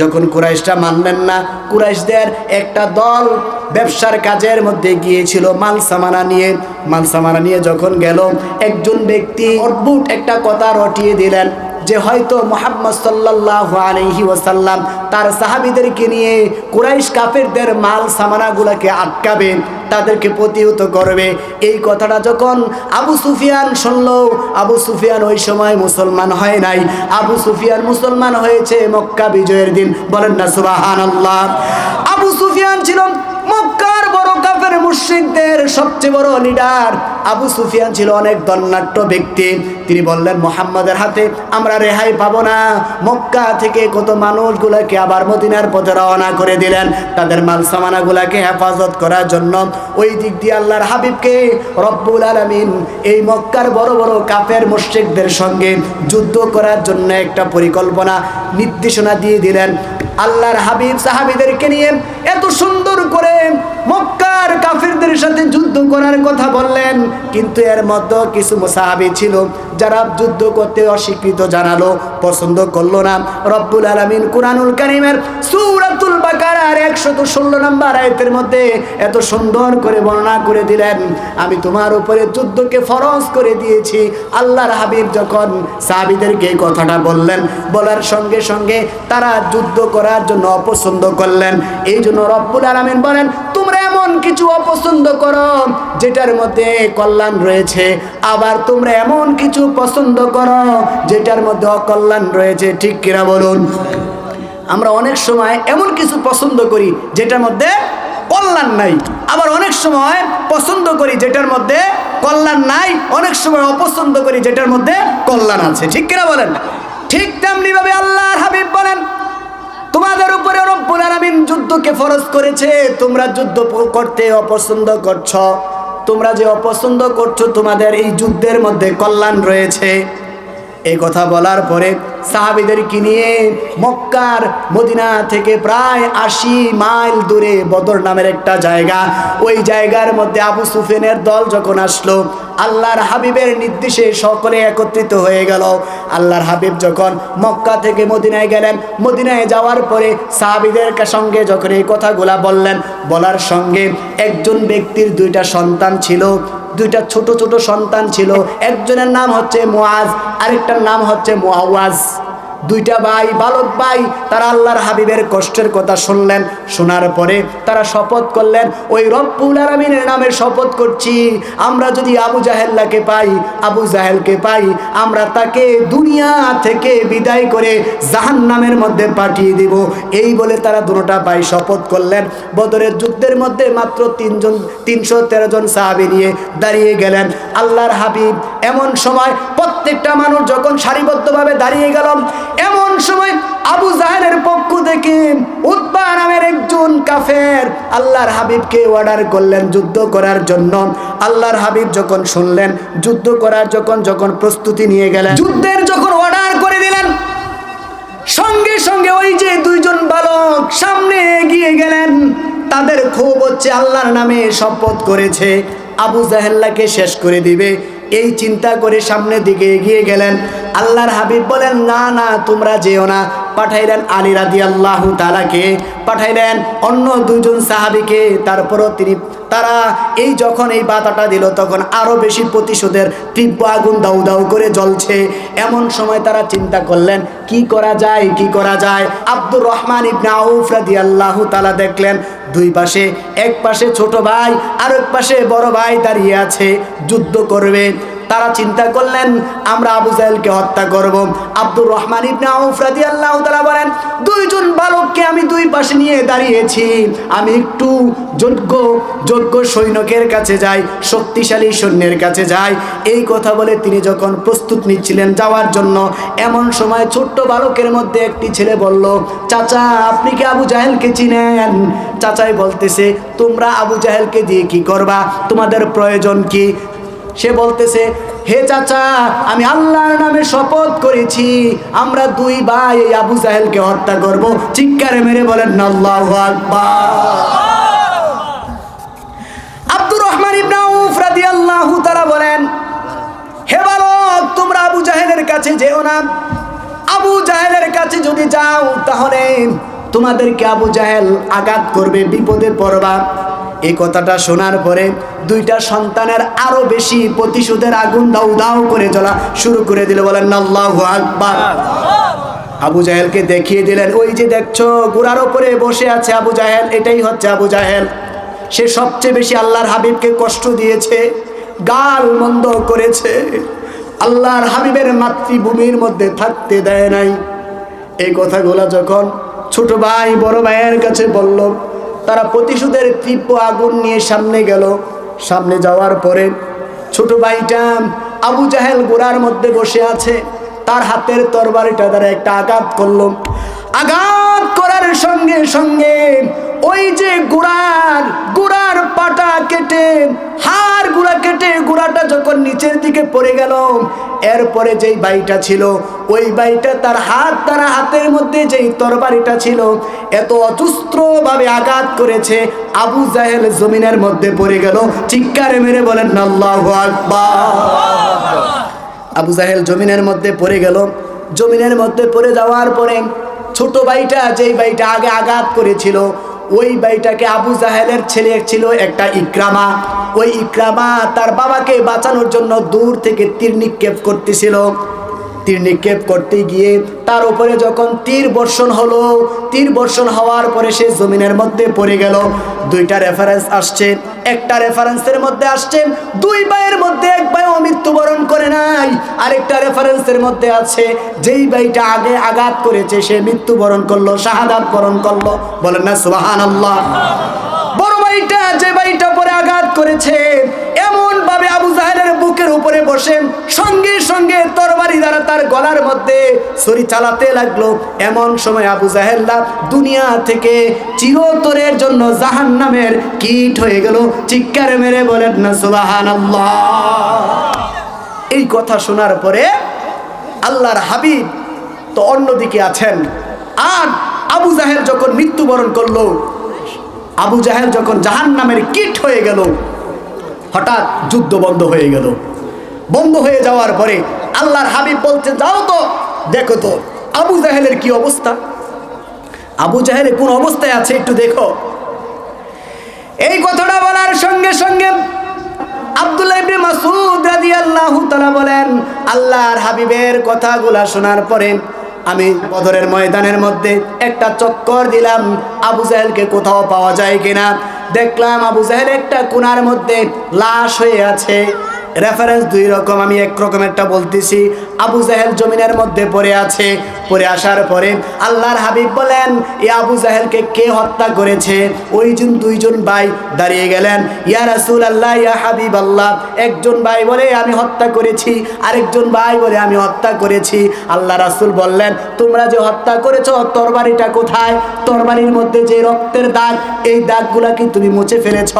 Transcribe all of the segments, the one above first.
যখন কুরাইশটা মানলেন না, কুরাইশদের একটা দল ব্যবসার কাজের মধ্যে গিয়েছিল মাল সামানা নিয়ে। মাল সামানা নিয়ে যখন গেল, একজন ব্যক্তি অদ্ভুত একটা কথা রটিয়ে দিলেন। যে হয়তো মোহাম্মদ সাল্লাহ আলহি ওসাল্লাম তার সাহাবিদেরকে নিয়ে কুরাইশ কাফেরদের মাল সামানাগুলোকে আটকাবে, তাদেরকে প্রতিহত করবে। এই কথাটা যখন আবু সুফিয়ান শুনল, আবু সুফিয়ান ওই সময় মুসলমান হয় নাই। আবু সুফিয়ান মুসলমান হয়েছে মক্কা বিজয়ের দিন। বলেন না সুবাহান আল্লাহ আবু সুফিয়ান ছিল মুশ্রিকদের সবচেয়ে বড় লিডার আবু সুফিয়ান ছিল অনেক দন্নাট্য ব্যক্তি। তিনি বললেন, মোহাম্মদের হাতে আমরা রেহাই পাবো না। মক্কা থেকে কত মানুষগুলোকে আবার মদিনার পথে রওনা করে দিলেন। তাদের মাল সামানাগুলাকে হেফাজত করার জন্য ওই দিক দিয়ে আল্লাহর হাবিবকে রব্বুল আলমিন এই মক্কার বড় বড় কাফের মুশ্রিকদের সঙ্গে যুদ্ধ করার জন্য একটা পরিকল্পনা, নির্দেশনা দিয়ে দিলেন। আল্লাহর হাবিব সাহাবিদেরকে নিয়ে এত সুন্দর করে মক্কার কাফিরদের সাথে যুদ্ধ করার কথা বললেন, কিন্তু এর মধ্যে কিছু সাহাবি ছিল যারা যুদ্ধ করতে অস্বীকৃত জানালো, পছন্দ করল না। রব্বুল আলমিন কুরআনুল কারিমের সূরাতুল বাকারার একশত ষোলো নম্বর আয়তের মধ্যে এত সুন্দর করে বর্ণনা করে দিলেন, আমি তোমার উপরে যুদ্ধকে ফরজ করে দিয়েছি। আল্লাহর হাবিব যখন সাহাবিদেরকে এই কথাটা বললেন, বলার সঙ্গে সঙ্গে তারা যুদ্ধ করার জন্য অপছন্দ করলেন। এই জন্য রব্বুল আলমিন বলেন, তোমরা এমন কিছু অপছন্দ করো, যেটার মধ্যে কল্যাণ রয়েছে। আবার তোমরা এমন কিছু পছন্দ করো, যেটার মধ্যে অকল্যাণ রয়েছে। ঠিক কিনা বলুন? আমরা অনেক সময় এমন কিছু পছন্দ করি, যেটার মধ্যে কল্যাণ নাই। আবার অনেক সময় পছন্দ করি, যেটার মধ্যে কল্যাণ নাই। অনেক সময় অপছন্দ করি, যেটার মধ্যে কল্যাণ আছে। ঠিক কিনা বলেন? ঠিক তেমনি ভাবে আল্লাহর হাবিব বলেন তোমাদের উপরে রব্বুল আলামিন যুদ্ধকে ফরজ করেছে। তোমরা যুদ্ধ করতে অপছন্দ করছ। তোমরা যে অপছন্দ করছ, তোমাদের এই যুদ্ধের মধ্যে কল্যাণ রয়েছে। এই কথা বলার পরে সাহাবিদেরকে নিয়ে মক্কার মদিনা থেকে প্রায় আশি মাইল দূরে বদর নামের একটা জায়গা। ওই জায়গার মধ্যে আবু সুফেনের দল যখন আসলো, আল্লাহর হাবিবের নির্দেশে সকলে একত্রিত হয়ে গেল। আল্লাহর হাবিব যখন মক্কা থেকে মদিনায় গেলেন, মদিনায় যাওয়ার পরে সাহাবিদের সঙ্গে যখন এই কথাগুলা বললেন, বলার সঙ্গে একজন ব্যক্তির দুইটা সন্তান ছিল দুইটা ছোট ছোট সন্তান ছিল। একজনের নাম হচ্ছে মোয়াজ আরেকটার নাম হচ্ছে মুআওয়াজ। দুইটা ভাই, বালক ভাই, তারা আল্লাহর হাবিবের কষ্টের কথা শুনলেন, শোনার পরে তারা শপথ করলেন, ওই রব্বুল আলমিনের নামে শপথ করছি, আমরা যদি আবু জাহেল্লাকে পাই, আবু জাহেলকে পাই, আমরা তাকে দুনিয়া থেকে বিদায় করে জাহান নামের মধ্যে পাঠিয়ে দিব। এই বলে তারা দুটোটা ভাই শপথ করলেন। বদরের যুদ্ধের মধ্যে মাত্র তিনজন, তিনশো তেরো জন সাহাবি নিয়ে দাঁড়িয়ে গেলেন। আল্লাহর হাবিব এমন সময় প্রত্যেকটা মানুষ যখন সারিবদ্ধভাবে দাঁড়িয়ে গেল এমন সময় আবু জাহেলের পক্ষ থেকে উৎপা নামের একজন কাফের আল্লাহর হাবিবকে অর্ডার করলেন যুদ্ধ করার জন্য। আল্লাহর হাবিব যখন শুনলেন, যুদ্ধ করার যখন যখন প্রস্তুতি নিয়ে গেলেন, যুদ্ধের যখন অর্ডার করে দিলেন, সঙ্গে সঙ্গে ওই যে দুইজন বালক সামনে এগিয়ে গেলেন। তাদের ক্ষোভ হচ্ছে, আল্লাহর নামে শপথ করেছে, আবু জাহেল্লাকে শেষ করে দিবে। এই চিন্তা করে সামনের দিকে এগিয়ে গেলেন। আল্লাহর হাবিব বলেন, না না, তোমরা যেও না। পাঠাইলেন আলী রাদি আল্লাহ তালাকে পাঠাইলেন অন্য দুজন সাহাবিকে, তারপরও তিনি, তারা এই যখন এই বাতাটা দিল, তখন আরও বেশি প্রতিশোধের তীব্র আগুন দাউ দাউ করে জ্বলছে। এমন সময় তারা চিন্তা করলেন, কি করা যায়, কি করা যায়? আব্দুর রহমান ইবনে আউফ রাদিয়াল্লাহু তাআলা দেখলেন, দুই পাশে, এক পাশে ছোট ভাই আর এক পাশে বড় ভাই দাঁড়িয়ে আছে, যুদ্ধ করবে। তারা চিন্তা করলেন, আমরা আবু জাহেলকে হত্যা করব। আব্দুর রহমান ইবনে আউফ রাদিয়াল্লাহু তাআলা বলেন, দুইজন বালককে আমি দুই পাশে নিয়ে দাঁড়িয়েছি। আমি একটু যোগ্য যোগ্য সৈনিকের কাছে যাই, শক্তিশালী সৈন্যের কাছে যাই। এই কথা বলে তিনি যখন প্রস্তুত নিচ্ছিলেন যাওয়ার জন্য, এমন সময় ছোট্ট বালকের মধ্যে একটি ছেলে বলল, চাচা, আপনি কি আবু জাহেলকে চিনেন? চাচাই বলতেছে, তোমরা আবু জাহেলকে দিয়ে কি করবা? তোমাদের প্রয়োজন কি? সে বলতেছে, হে চাচা, আমি আল্লাহর নামে শপথ করেছি। আমরা দুই ভাই এই আবু জাহেলকে হত্যা করব। চিৎকারে মেরে বলেন, আল্লাহু আব্দুর রহমান ইবনে আউফ রাদিয়াল্লাহু তাআলা বলেন, হে বালক, তোমরা আবু জাহেলের কাছে যেও না। আবু জাহেলের কাছে যদি যাও, তাহলে তোমাদেরকে আবু জাহেল আঘাত করবে, বিপদে পড়বা। এই কথাটা শোনার পরে দুইটা সন্তানের আরও বেশি প্রতিশোধের আগুন দাউ দাউ করে জ্বলা শুরু করে দিল, বলেন, আল্লাহু আকবার। আবু জাহেলকে দেখিয়ে দিলেন, ওই যে দেখছ গুড়ার ওপরে বসে আছে আবু জাহেল, এটাই হচ্ছে আবু জাহেল। সে সবচেয়ে বেশি আল্লাহর হাবিবকে কষ্ট দিয়েছে, গাল মন্দ করেছে। আল্লাহর হাবিবের মাতৃভূমির মধ্যে থাকতে দেয় নাই। এই কথাগুলো যখন ছোট ভাই, বড় ভাইয়ের কাছে বলল তারা প্রতিশোধের তীব্র আগুন নিয়ে সামনে গেল। সামনে যাওয়ার পরে ছোট ভাইটা আবু জাহেল গোড়ার মধ্যে বসে আছে। তার হাতের তরবারিটা তারা একটা আঘাত করল। আঘাত করার সঙ্গে সঙ্গে ওই যে গুড়ার গুড়ার পাটা কেটে, হাড় গুড়া কেটে গুড়াটা যখন নিচের দিকে পড়ে গেল, এরপরে যেই বাড়িটা ছিল, ওই বাড়িটা তার হাত, তার হাতের মধ্যে যেই তরবারিটা ছিল, এত অজস্ত্রভাবে আঘাত করেছে, আবু জাহেল জমিনের মধ্যে পড়ে গেল। চিৎকারে মেরে বলেন আবু জাহেল জমিনের মধ্যে পড়ে গেল। জমিনের মধ্যে পড়ে যাওয়ার পরে ছোট ভাইটা যেই বাড়িটা আগে আঘাত করেছিল ওই বাড়িটাকে আবু জাহেলের ছেলে ছিল একটা ইক্রামা। ওই ইক্রামা তার বাবাকে বাঁচানোর জন্য দূর থেকে তীর নিক্ষেপ করতেছিল। তীর নিক্ষেপ করতে গিয়ে তার উপরে যখন তীর বর্ষণ হলো, তীর বর্ষণ হওয়ার পরে সে জমিনের মধ্যে পড়ে গেল। দুইটা রেফারেন্স আসছে। একটা রেফারেন্সের মধ্যে আসছে, দুই ভাইয়ের মধ্যে এক ভাইও মৃত্যুবরণ করে নাই। আরেকটা রেফারেন্সের মধ্যে আছে, যেই ভাইটা আগে আঘাত করেছে, সে মৃত্যুবরণ করল শাহাদাত বরণ করল। বলেন না সুবাহান বড় ভাইটা যে ভাইটা পরে আঘাত করেছে বুকের উপরে বসে সঙ্গে সঙ্গে তরবারি দ্বারা তার গলার মধ্যে ছুরি চালাতে লাগল। এমন সময় আবু জাহেল্লা দুনিয়া থেকে চিরতরের জন্য জাহান নামের কীট হয়ে গেল। চিৎকারে মেরে বলেন, না সুবাহান এই কথা শোনার পরে আল্লাহর হাবিব তো অন্যদিকে আছেন। আর আবু জাহেল যখন মৃত্যুবরণ করল, আবু জাহেল যখন জাহান নামের কীট হয়ে গেল, হঠাৎ যুদ্ধ বন্ধ হয়ে গেল। বন্ধ হয়ে যাওয়ার পরে আল্লাহর হাবিব বলতে যাও তো, দেখো তো, আবু জাহেলের কি অবস্থা? আবু জাহেলের কোন অবস্থায় আছে একটু দেখো। এই কথাটা বলার সঙ্গে সঙ্গে বলেন, আল্লাহর হাবিবের শোনার পরে আমি ময়দানের মধ্যে একটা চক্কর দিলাম, আবু জাহেলকে কোথাও পাওয়া যায় কিনা? দেখলাম আবু জাহেল একটা কোনার মধ্যে লাশ হয়ে আছে। রেফারেন্স দুই রকম, আমি এক রকম একটা বলতেছি। আবু জাহেল জমিনের মধ্যে পড়ে আছে। পড়ে আসার পরে আল্লাহর হাবিব বলেন, এ আবু জাহেলকে কে হত্যা করেছে? ওই ওইজন দুইজন ভাই দাঁড়িয়ে গেলেন। ইয়া রাসূল আল্লাহ ইয়া হাবিব আল্লাহ একজন ভাই বলে, আমি হত্যা করেছি। আরেকজন ভাই বলে, আমি হত্যা করেছি। আল্লাহ রাসূল বললেন, তোমরা যে হত্যা করেছ তরবারিটা কোথায়? তরবারির মধ্যে যে রক্তের দাগ, এই দাগগুলা কি তুমি মুছে ফেলেছ?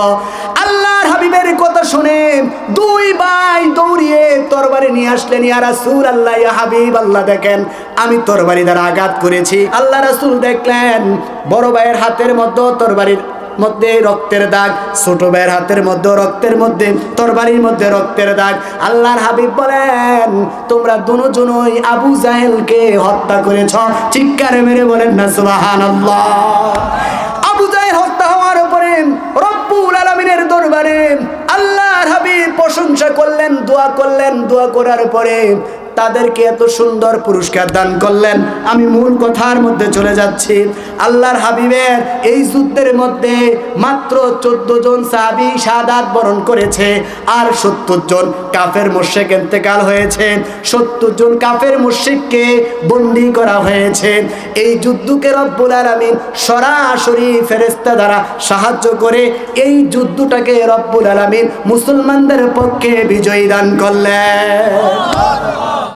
হাবিবের কথা শুনে দুই ভাই দৌড়িয়ে তরবারি নিয়ে আসলেন, ইয়া রাসূল আল্লাহ ইয়া হাবিব আল্লাহ দেখেন, আমি তরবারি দ্বারা আঘাত করেছি। আল্লাহ রাসূল দেখলেন, বড় ভাইয়ের হাতের মধ্যে তরবারির মধ্যে রক্তের দাগ, ছোট ভাইয়ের হাতের মধ্যে রক্তের মধ্যে, তরবারির মধ্যে রক্তের দাগ। আল্লাহর হাবিব বলেন, তোমরা দুজনই আবু জাহেলকে হত্যা করেছ। চিৎকারে মেরে বলেন না, সুবহানাল্লাহ। আবু জাহেল হত্যা হওয়ার উপরে রব্বুল প্রশংসা করলেন দোয়া করলেন দোয়া করার পরে তাদেরকে এত সুন্দর পুরস্কার দান করলেন। আমি মূল কথার মধ্যে চলে যাচ্ছি। আল্লাহর হাবিবের এই যুদ্ধের মধ্যে মাত্র চোদ্দ জন সাহাবি সাদাত বরণ করেছে আর সত্তর জন কাফের মোশেক এতেকাল হয়েছে। সত্তর জন কাফের মোশেককে বন্দি করা হয়েছে। এই যুদ্ধকে রব্বুল আলামিন সরাসরি ফেরেস্তা দ্বারা সাহায্য করে এই যুদ্ধটাকে রব্বুল আলামিন মুসলমানদের পক্ষে বিজয়ী দান করলেন।